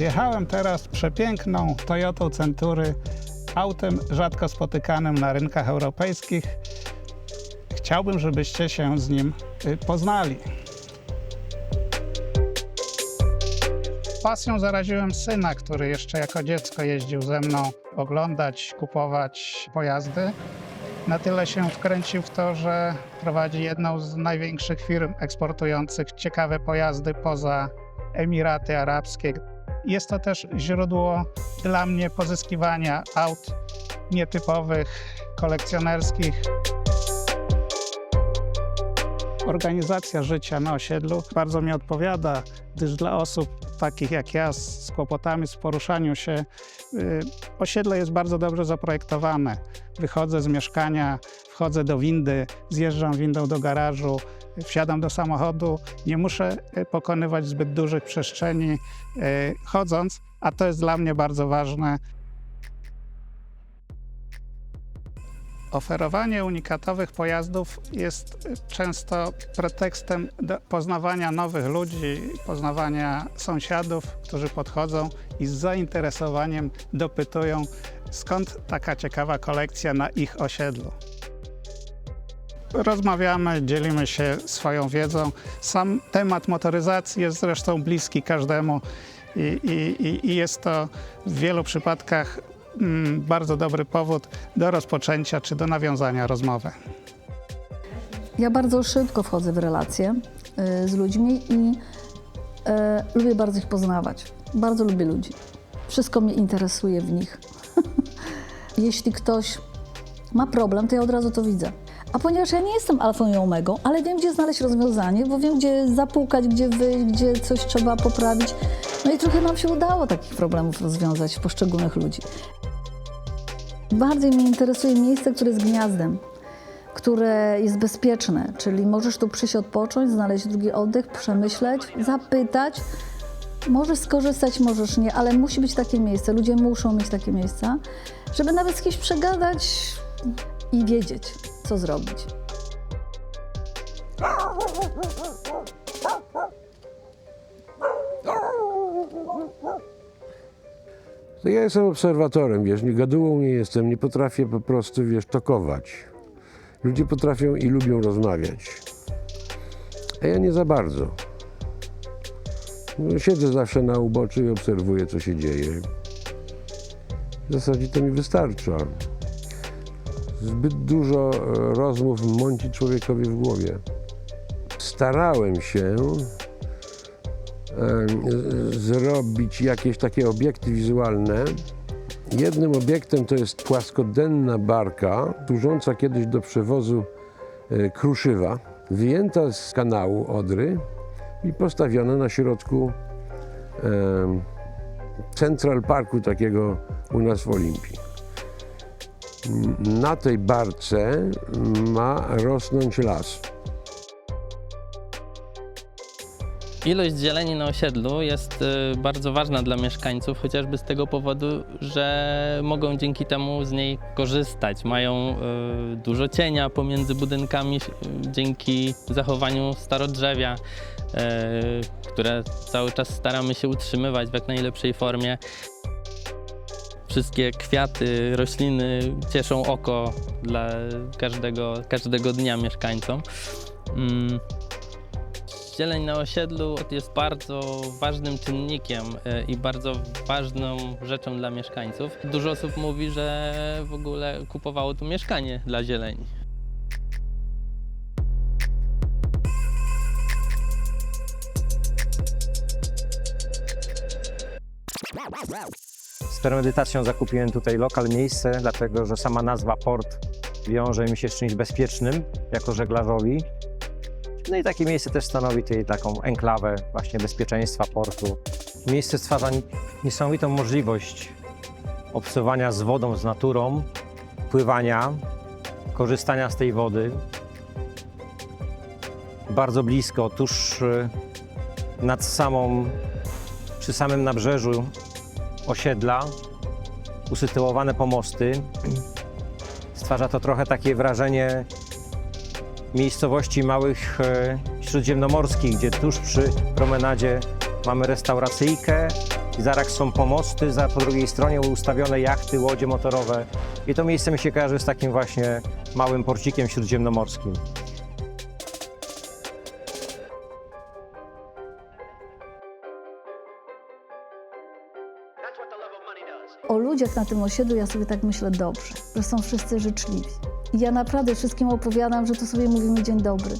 Jechałem teraz przepiękną Toyotą Century, autem rzadko spotykanym na rynkach europejskich. Chciałbym, żebyście się z nim y, poznali. Pasją zaraziłem syna, który jeszcze jako dziecko jeździł ze mną oglądać, kupować pojazdy. Na tyle się wkręcił w to, że prowadzi jedną z największych firm eksportujących ciekawe pojazdy poza Emiraty Arabskie. Jest to też źródło dla mnie pozyskiwania aut nietypowych, kolekcjonerskich. Organizacja życia na osiedlu bardzo mi odpowiada, gdyż dla osób takich jak ja z kłopotami z poruszaniu się, y, osiedle jest bardzo dobrze zaprojektowane. Wychodzę z mieszkania, wchodzę do windy, zjeżdżam windą do garażu, wsiadam do samochodu, nie muszę y, pokonywać zbyt dużych przestrzeni y, chodząc, a to jest dla mnie bardzo ważne. Oferowanie unikatowych pojazdów jest często pretekstem do poznawania nowych ludzi, poznawania sąsiadów, którzy podchodzą i z zainteresowaniem dopytują, skąd taka ciekawa kolekcja na ich osiedlu. Rozmawiamy, dzielimy się swoją wiedzą. Sam temat motoryzacji jest zresztą bliski każdemu i, i, i- jest to w wielu przypadkach mm, bardzo dobry powód do rozpoczęcia czy do nawiązania rozmowy. Ja bardzo szybko wchodzę w relacje y, z ludźmi i y, lubię bardzo ich poznawać. Bardzo lubię ludzi. Wszystko mnie interesuje w nich. Jeśli ktoś ma problem, to ja od razu to widzę. A ponieważ ja nie jestem alfą i omegą, ale wiem, gdzie znaleźć rozwiązanie, bo wiem, gdzie zapukać, gdzie wyjść, gdzie coś trzeba poprawić. No i trochę nam się udało takich problemów rozwiązać poszczególnych ludzi. Bardziej mnie interesuje miejsce, które jest gniazdem które jest bezpieczne, czyli możesz tu przyjść odpocząć, znaleźć drugi oddech, przemyśleć, zapytać. Możesz skorzystać, możesz nie, ale musi być takie miejsce. Ludzie muszą mieć takie miejsca, żeby nawet z kimś przegadać i wiedzieć, co zrobić. To ja jestem obserwatorem, wiesz, nie gadułą nie jestem, nie potrafię po prostu, wiesz, tokować. Ludzie potrafią i lubią rozmawiać, a ja nie za bardzo. No, siedzę zawsze na uboczu i obserwuję, co się dzieje. W zasadzie to mi wystarcza. Zbyt dużo e, rozmów mąci człowiekowi w głowie. Starałem się z- zrobić jakieś takie obiekty wizualne. Jednym obiektem to jest płaskodenna barka, służąca kiedyś do przewozu e, kruszywa, wyjęta z kanału Odry i postawiona na środku Central Parku takiego u nas w Olimpii. Na tej barce ma rosnąć las. Ilość zieleni na osiedlu jest y, bardzo ważna dla mieszkańców, chociażby z tego powodu, że mogą dzięki temu z niej korzystać. Mają y, dużo cienia pomiędzy budynkami y, dzięki zachowaniu starodrzewia, które cały czas staramy się utrzymywać w jak najlepszej formie. Wszystkie kwiaty, rośliny cieszą oko dla każdego, każdego dnia mieszkańcom. Mm. Zieleń na osiedlu jest bardzo ważnym czynnikiem e, i bardzo ważną rzeczą dla mieszkańców. Dużo osób mówi, że w ogóle kupowało tu mieszkanie dla zieleni. Z premedytacją zakupiłem tutaj lokal, miejsce, dlatego że sama nazwa port wiąże mi się z czymś bezpiecznym jako żeglarzowi. No i takie miejsce też stanowi tutaj taką enklawę właśnie bezpieczeństwa portu. Miejsce stwarza niesamowitą możliwość obcowania z wodą, z naturą, pływania, korzystania z tej wody. Bardzo blisko, tuż y, nad samą, przy samym nabrzeżu osiedla, usytuowane pomosty. Stwarza to trochę takie wrażenie miejscowości małych e, śródziemnomorskich, gdzie tuż przy promenadzie mamy restauracyjkę, I zaraz są pomosty, za po drugiej stronie ustawione jachty, łodzie motorowe. I to miejsce mi się kojarzy z takim właśnie małym porcikiem śródziemnomorskim. Ludziach na tym osiedlu ja sobie tak myślę dobrze, że są wszyscy życzliwi. I ja naprawdę wszystkim opowiadam, że to sobie mówimy dzień dobry.